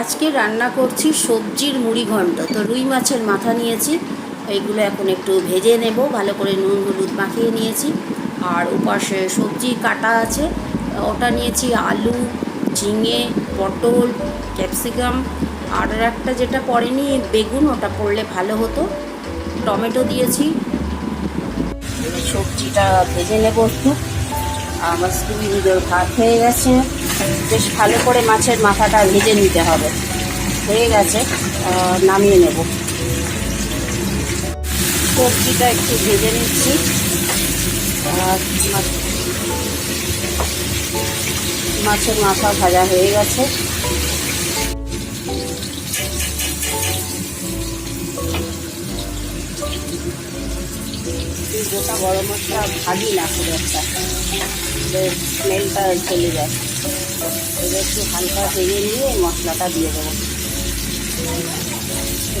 আজকে রান্না করছি সবজির মুড়ি ঘন্ট তো রুই মাছের মাথা নিয়েছি, এইগুলো এখন একটু ভেজে নেব, ভালো করে নুন হলুদ মাখিয়ে নিয়েছি। আর উপাশে সবজি কাটা আছে, ওটা নিয়েছি আলু, ঝিঙে, পটল, ক্যাপসিকাম। আর একটা যেটা পড়েনি, বেগুন, ওটা পড়লে ভালো হতো। টমেটো দিয়েছি। সবজিটা ভেজে নেব একটু। আমার ভিডিওর ভাত হয়ে গেছে। বেশ ভালো করে মাছের মাথাটা ভেজে নিতে হবে। হয়ে গেছে নামিয়ে নেব। কবজিটা একটু ভেজে নিচ্ছি। আর মাছের মাথা ভাজা হয়ে গেছে। এই গোটা গরম মশলা ভাজি না খুব একটা। স্মেলটা চলে যায়। এবার একটু হালকা ভেজে নিয়ে মশলাটা দিয়ে দেবো।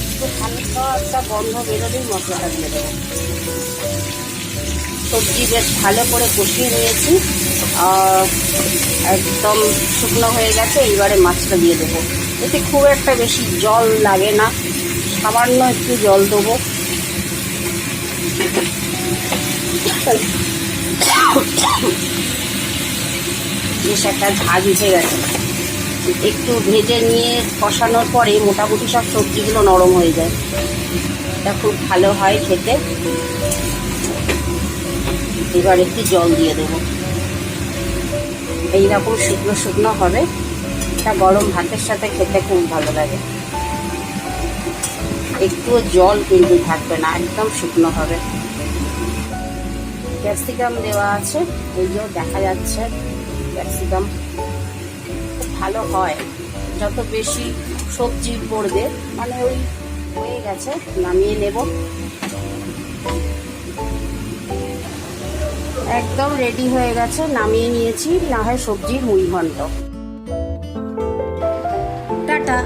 একটু হালকা একটা গন্ধ বেরোলেই মশলাটা দিয়ে দেবো। সবজি বেশ ভালো করে কষিয়ে নিয়েছি। একদম শুকনো হয়ে গেছে এইবারে মাছটা দিয়ে দেবো। এতে খুব একটা বেশি জল লাগে না। সামান্য একটু জল দেবো। বেশ একটা ঝাঁজ উঠে গেছে। একটু ভেজে নিয়ে কষানোর পরে মোটামুটি সব সবজিগুলো নরম হয়ে যায়। এটা খুব ভালো হয় খেতে। এবার একটু জল দিয়ে দেবো। এইরকম শুকনো শুকনো হবে। এটা গরম ভাতের সাথে খেতে খুব ভালো লাগে। একটুও জল কিন্তু থাকবে না, একদম শুকনো হবে। ক্যাপসিকাম দেওয়া আছে, এই যে দেখা যাচ্ছে ক্যাপসিকাম। ভালো হয়, যত বেশি সবজি পড়বে মানে ওই হয়ে গেছে, নামিয়ে নেব। একদম রেডি হয়ে গেছে, নামিয়ে নিয়েছি, না হয় সবজির মুড়ি ঘন্ট টাটা।